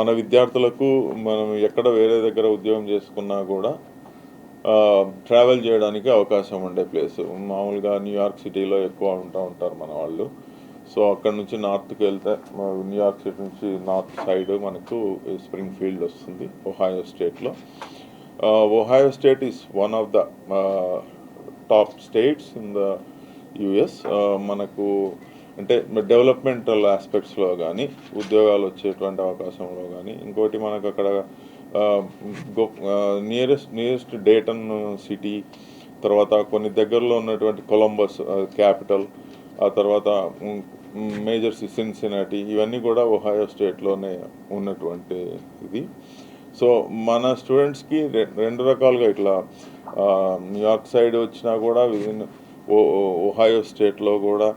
మన విద్యార్థులకు మనం ఎక్కడ వేరే దగ్గర ఉద్యోగం చేసుకున్నా కూడా ట్రావెల్ చేయడానికి అవకాశం ఉండే ప్లేస్ మామూలుగా న్యూయార్క్ సిటీలో ఎక్కువ ఉంటూ ఉంటారు మన వాళ్ళు. సో అక్కడ నుంచి నార్త్కి వెళ్తే న్యూయార్క్ సిటీ నుంచి నార్త్ సైడ్ మనకు స్ప్రింగ్ ఫీల్డ్ వస్తుంది ఒహాయో స్టేట్లో Ohio state is one of the top states in the US మనకు అంటే డెవలప్మెంటల్ ఆస్పెక్ట్స్లో కానీ ఉద్యోగాలు వచ్చేటువంటి అవకాశంలో కానీ ఇంకోటి మనకు అక్కడ నియరెస్ట్ నియరెస్ట్ డేటన్ సిటీ తర్వాత కొన్ని దగ్గరలో ఉన్నటువంటి కొలంబస్ క్యాపిటల్ ఆ తర్వాత మేజర్ సిన్సినాటి ఇవన్నీ కూడా ఒహాయో స్టేట్లోనే ఉన్నటువంటి ఇది. సో మన స్టూడెంట్స్కి రె- రెండు రకాలుగా ఇట్లా న్యూయార్క్ సైడ్ వచ్చినా కూడా విదిన్ ఒహాయో స్టేట్లో కూడా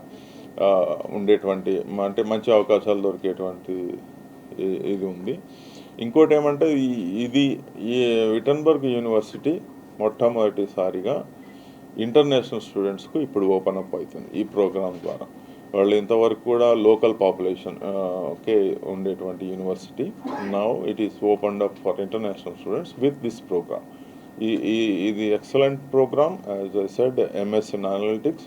ఉండేటువంటి అంటే మంచి అవకాశాలు దొరికేటువంటి ఇది ఉంది. ఇంకోటి ఏమంటే ఇది ఈ విటన్బర్గ్ యూనివర్సిటీ మొట్టమొదటిసారిగా ఇంటర్నేషనల్ స్టూడెంట్స్కు ఇప్పుడు ఓపెన్ అప్ అవుతుంది ఈ ప్రోగ్రామ్ ద్వారా. వాళ్ళు ఇంతవరకు కూడా లోకల్ పాపులేషన్ ఓకే ఉండేటువంటి university. Now it is open up for international students with this program ఈ ఈ- ఇది excellent program. As I said MS in analytics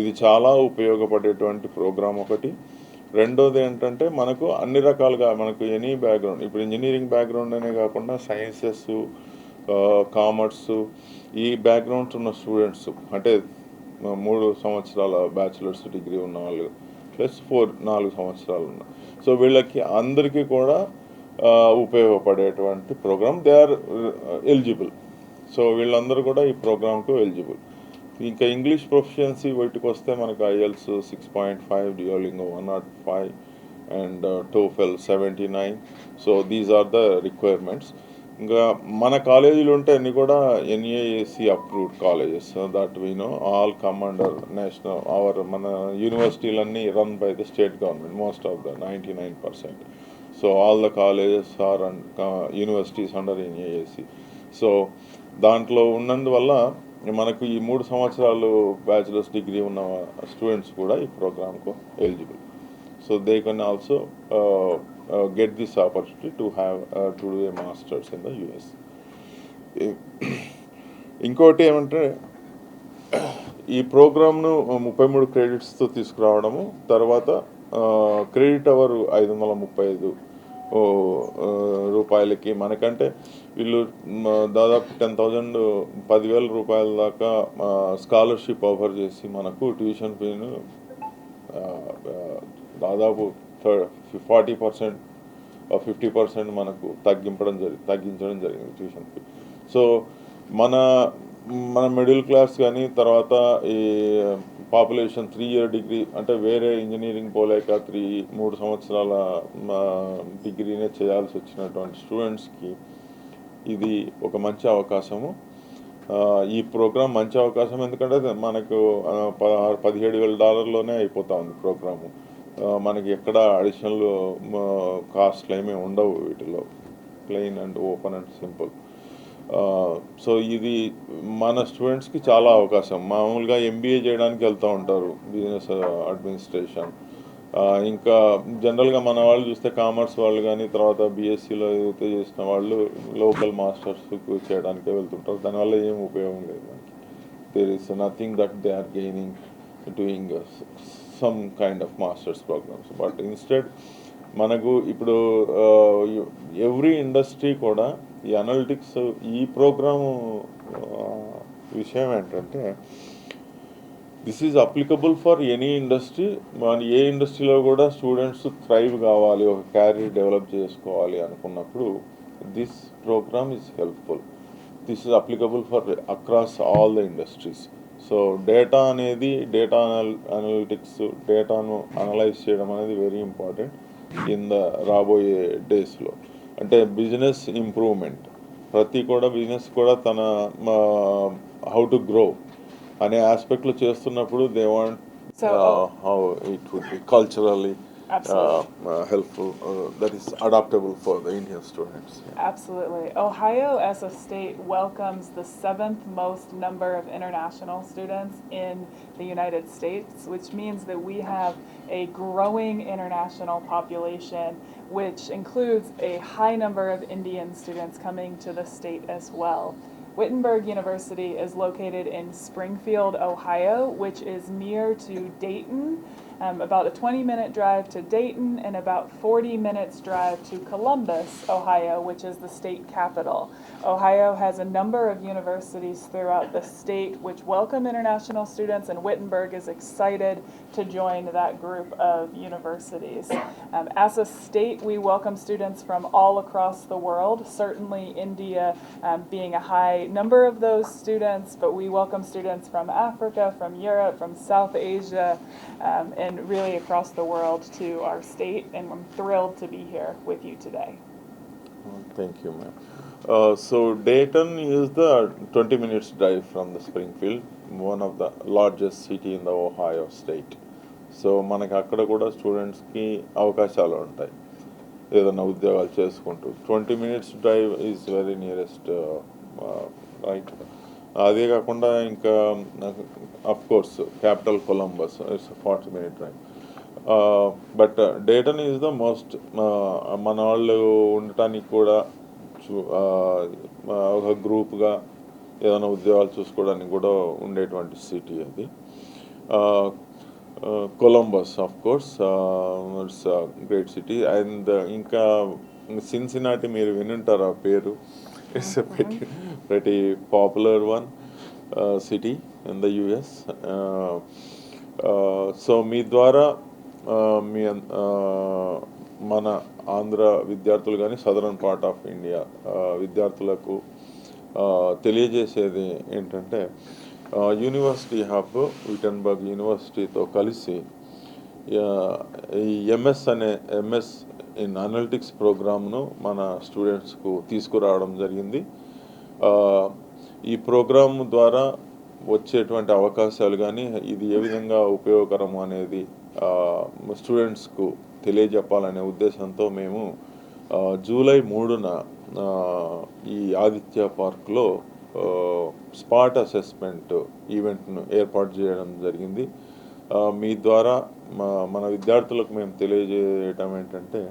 ఇది చాలా ఉపయోగపడేటువంటి ప్రోగ్రామ్ ఒకటి. రెండోది ఏంటంటే మనకు అన్ని రకాలుగా మనకు ఎనీ బ్యాక్గ్రౌండ్ ఇప్పుడు ఇంజనీరింగ్ బ్యాక్గ్రౌండ్ అనే కాకుండా సైన్సెస్ కామర్స్ ఈ బ్యాక్గ్రౌండ్స్ ఉన్న స్టూడెంట్స్ అంటే మూడు సంవత్సరాల బ్యాచిలర్స్ డిగ్రీ ఉన్న వాళ్ళు ప్లస్ ఫోర్ నాలుగు సంవత్సరాలు ఉన్న. సో వీళ్ళకి అందరికీ కూడా ఉపయోగపడేటువంటి program they are eligible. So వీళ్ళందరూ కూడా ఈ ప్రోగ్రామ్కు ఎలిజిబుల్. ఇంకా ఇంగ్లీష్ ప్రొఫిషియన్సీ వీటికి వస్తే మనకు IELTS six point five Duolingo one not five and TOEFL seventy nine so these are the requirements ఇంకా మన కాలేజీలు ఉంటే అన్నీ కూడా NAAC approved colleges that we know all come under national our మన యూనివర్సిటీలన్నీ run by the state government most of the ninety nine percent so all the colleges are and universities under NAAC so దాంట్లో ఉన్నందువల్ల మనకు ఈ మూడు సంవత్సరాలు bachelors degree ఉన్న students కూడా ఈ ప్రోగ్రామ్కు eligible. So they can also get this opportunity to have to do a masters in the US. ఇంకోటి ఏమంటే ఈ ప్రోగ్రామ్ను ముప్పై మూడు క్రెడిట్స్తో తీసుకురావడము తర్వాత క్రెడిట్ అవర్ ఐదు వందల ముప్పై ఐదు రూపాయలకి మనకంటే వీళ్ళు దాదాపు టెన్ థౌజండ్ పదివేల రూపాయల దాకా స్కాలర్షిప్ ఆఫర్ చేసి మనకు ట్యూషన్ ఫీను దాదాపు ఆ, దాదాపు ఫార్టీ పర్సెంట్ ఫిఫ్టీ పర్సెంట్ మనకు తగ్గింపడం జరిగి తగ్గించడం జరిగింది ట్యూషన్ ఫీ సో మన మన మిడిల్ క్లాస్ కానీ తర్వాత ఈ పాపులేషన్ త్రీ ఇయర్ డిగ్రీ అంటే వేరే ఇంజనీరింగ్ పోలేక త్రీ మూడు సంవత్సరాల మా డిగ్రీనే చేయాల్సి వచ్చినటువంటి స్టూడెంట్స్కి ఇది ఒక మంచి అవకాశము. ఈ ప్రోగ్రాం మంచి అవకాశం ఎందుకంటే మనకు పదహారు పదిహేడు వేల డాలర్లోనే అయిపోతా ఉంది ప్రోగ్రాము మనకి ఎక్కడ అడిషనల్ కాస్ట్లు ఏమీ ఉండవు వీటిలో. Plain and open and simple. So ఇది మన స్టూడెంట్స్కి చాలా అవకాశం. మామూలుగా ఎంబీఏ చేయడానికి వెళ్తూ ఉంటారు బిజినెస్ అడ్మినిస్ట్రేషన్. ఇంకా జనరల్గా మన వాళ్ళు చూస్తే కామర్స్ వాళ్ళు కానీ తర్వాత బీఎస్సీలో ఏదైతే చేసిన వాళ్ళు లోకల్ మాస్టర్స్ చేయడానికే వెళ్తుంటారు. దానివల్ల ఏం ఉపయోగం లేదు మనకి. There is nothing that they are gaining doing some kind of masters programs but instead మనకు ఇప్పుడు ఎవ్రీ ఇండస్ట్రీ కూడా ఈ అనలిటిక్స్ ఈ ప్రోగ్రాము విషయం ఏంటంటే this is applicable for any industry మన ఏ ఇండస్ట్రీలో కూడా స్టూడెంట్స్ థ్రైవ్ కావాలి ఒక క్యారియర్ డెవలప్ చేసుకోవాలి అనుకున్నప్పుడు this program is helpful this is applicable for across all the industries so data అనేది డేటా అనలిటిక్స్ డేటాను అనలైజ్ చేయడం అనేది వెరీ ఇంపార్టెంట్ ఇన్ ద రాబోయే డేస్లో అంటే బిజినెస్ ఇంప్రూవ్మెంట్ ప్రతి కూడా బిజినెస్ కూడా తన హౌ టు గ్రో అనే ఆస్పెక్ట్లో చేస్తున్నప్పుడు they want So- how it would be culturally uh, Absolutely. uh, helpful, uh, that is adaptable for the Indian students. Yeah. Absolutely. Ohio, as a state, welcomes the seventh most number of international students in the United States, which means that we have a growing international population, which includes a high number of Indian students coming to the state as well. Wittenberg University is located in Springfield, Ohio, which is near to Dayton, um, about a 20 minute drive to Dayton and about 40 minutes drive to Columbus, Ohio, which is the state capital. Ohio has a number of universities throughout the state which welcome international students, and Wittenberg is excited to join that group of universities. Um, as a state, we welcome students from all across the world, certainly India um, being a high number of those students, but we welcome students from Africa, from Europe, from South Asia, um, and really across the world to our state, and I'm thrilled to be here with you today. Thank you, ma'am. Uh, so Dayton is the 20 minutes drive from the Springfield, one of the largest city in the Ohio state. So మనకి అక్కడ కూడా స్టూడెంట్స్కి అవకాశాలు ఉంటాయి ఏదైనా ఉద్యోగాలు చేసుకుంటూ twenty minutes drive is very nearest right అదే కాకుండా ఇంకా of course capital Columbus it's forty minute drive but Dayton is the most మన వాళ్ళు ఉండటానికి కూడా చూ- uh, uh, ఒక గ్రూప్గా ఏదైనా ఉద్యోగాలు చూసుకోవడానికి కూడా ఉండేటువంటి సిటీ అది. Columbus of course it's great city and ఇంకా సిన్సినాటి మీరు వినుంటారు ఆ పేరు. It's pretty popular one city in the US so మీ ద్వారా uh, మీ uh, మన ఆంధ్ర విద్యార్థులు కానీ సదరన్ పార్ట్ ఆఫ్ ఇండియా విద్యార్థులకు uh, తెలియజేసేది ఏంటంటే యూనివర్సిటీ హబ్ విటన్బర్గ్ యూనివర్సిటీతో కలిసి uh, ఈ ఎంఎస్ అనే ఎంఎస్ ఇన్ అనలిటిక్స్ ప్రోగ్రామ్ను మన స్టూడెంట్స్కు తీసుకురావడం జరిగింది. ఈ ప్రోగ్రామ్ ద్వారా వచ్చేటువంటి అవకాశాలు కానీ ఇది ఏ విధంగా ఉపయోగకరం అనేది స్టూడెంట్స్కు తెలియజెప్పాలనే ఉద్దేశంతో మేము జూలై మూడున ఈ ఆదిత్య పార్క్లో స్పాట్ అసెస్మెంట్ ఈవెంట్ను ఏర్పాటు చేయడం జరిగింది. మీ ద్వారా మా మన విద్యార్థులకు మేము తెలియజేయటం ఏంటంటే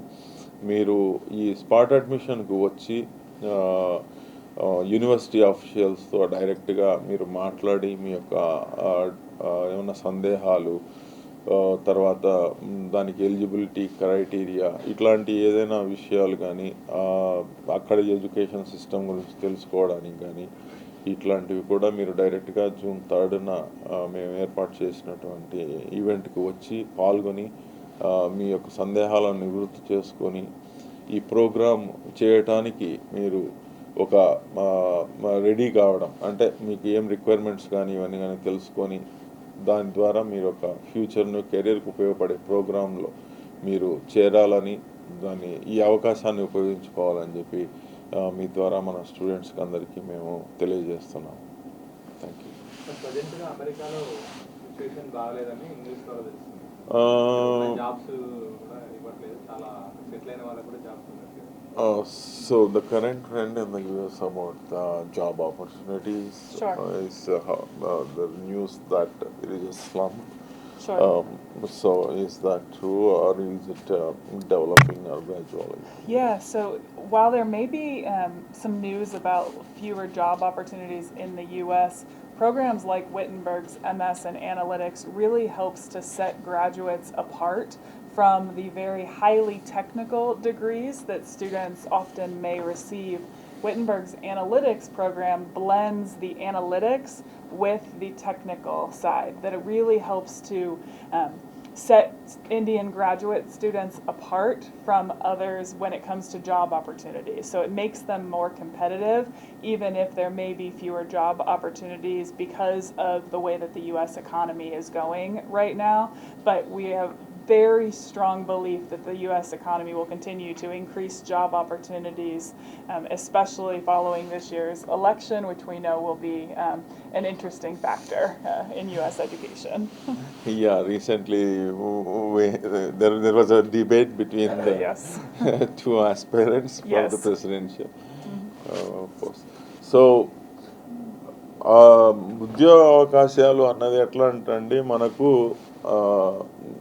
మీరు ఈ స్పాట్ అడ్మిషన్కు వచ్చి యూనివర్సిటీ ఆఫీషియల్స్తో డైరెక్ట్గా మీరు మాట్లాడి మీ యొక్క ఏమన్నా సందేహాలు తర్వాత దానికి ఎలిజిబిలిటీ క్రైటీరియా ఇట్లాంటి ఏదైనా విషయాలు కానీ అక్కడ ఎడ్యుకేషన్ సిస్టమ్ గురించి తెలుసుకోవడానికి కానీ ఇట్లాంటివి కూడా మీరు డైరెక్ట్గా జూన్ థర్డ్న మేము ఏర్పాటు చేసినటువంటి ఈవెంట్కి వచ్చి పాల్గొని మీ యొక్క సందేహాలను నివృత్తి చేసుకొని ఈ ప్రోగ్రాం చేయటానికి మీరు ఒక రెడీ కావడం. అంటే మీకు ఏం రిక్వైర్మెంట్స్ కానీ ఇవన్నీ కానీ తెలుసుకొని దాని ద్వారా మీరు ఒక ఫ్యూచర్ను కెరీర్కి ఉపయోగపడే ప్రోగ్రాంలో మీరు చేరాలని దాన్ని ఈ అవకాశాన్ని ఉపయోగించుకోవాలని చెప్పి మీ ద్వారా మన స్టూడెంట్స్కి అందరికీ మేము తెలియజేస్తున్నాం థ్యాంక్ యూ ప్రజెంట్గా అమెరికాలో సిచ్యువేషన్ బాగాలేదని ఇంగ్లీష్ ద్వారా తెలుస్తుంది. Uh, జాబ్స్ కూడా ఇవ్వట్లేదు. చాలా సెటిల్ అయిన వాళ్ళకి కూడా జాబ్స్ ఉండట్లేదు So the current trend in the US about the job opportunities Sure. is how, the news that there is a slump. Sure. Um, so is that true or is it uh, developing or gradually? Yeah, so while there may be um, some news about fewer job opportunities in the US, programs like Wittenberg's MS in Analytics really helps to set graduates apart from the very highly technical degrees that students often may receive. Wittenberg's analytics program blends the analytics with the technical side, that it really helps to um, set Indian graduate students apart from others when it comes to job opportunities. So it makes them more competitive, even if there may be fewer job opportunities because of the way that the US economy is going right now. But we have very strong belief that the U.S. economy will continue to increase job opportunities, um, especially following this year's election, which we know will be um, an interesting factor uh, in U.S. education. Yeah, recently w- w- there, there was a debate between the yes. two aspirants for the Yes. Mm-hmm. presidential uh, post. So, ఆ, ఉద్యోగ అవకాశాలు అన్నది ఎట్లా అంటే మనకు ఆ, మ్,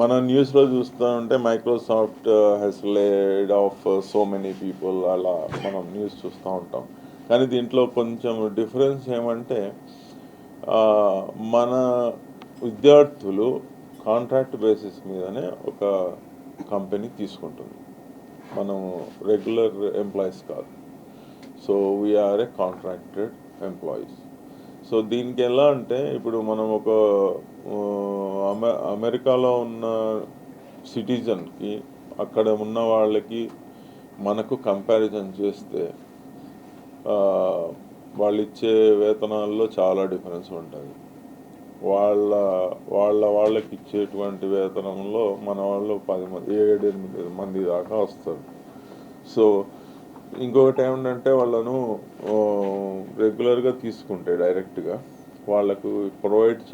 మన న్యూస్లో చూస్తూ ఉంటే Microsoft has laid off so many people అలా మనం న్యూస్ చూస్తూ ఉంటాం. కానీ దీంట్లో కొంచెం డిఫరెన్స్ ఏమంటే మన విద్యార్థులు కాంట్రాక్ట్ బేసిస్ మీదనే ఒక కంపెనీ తీసుకుంటుంది. మనం రెగ్యులర్ ఎంప్లాయీస్ కాదు. So we are a contracted employees so దీనికి ఎలా అంటే ఇప్పుడు మనం ఒక అమెరికాలో ఉన్న సిటిజన్కి అక్కడ ఉన్న వాళ్ళకి మనకు కంపారిజన్ చేస్తే వాళ్ళు ఇచ్చే వేతనాల్లో చాలా డిఫరెన్స్ ఉంటుంది. వాళ్ళ వాళ్ళ వాళ్ళకి ఇచ్చేటువంటి వేతనంలో మన వాళ్ళు పది మంది ఏడు ఎనిమిది మంది దాకా వస్తారు. సో ఇంకొకటి ఏమిటంటే వాళ్ళను రెగ్యులర్గా తీసుకుంటే డైరెక్ట్గా వాళ్ళకు ప్రొవైడ్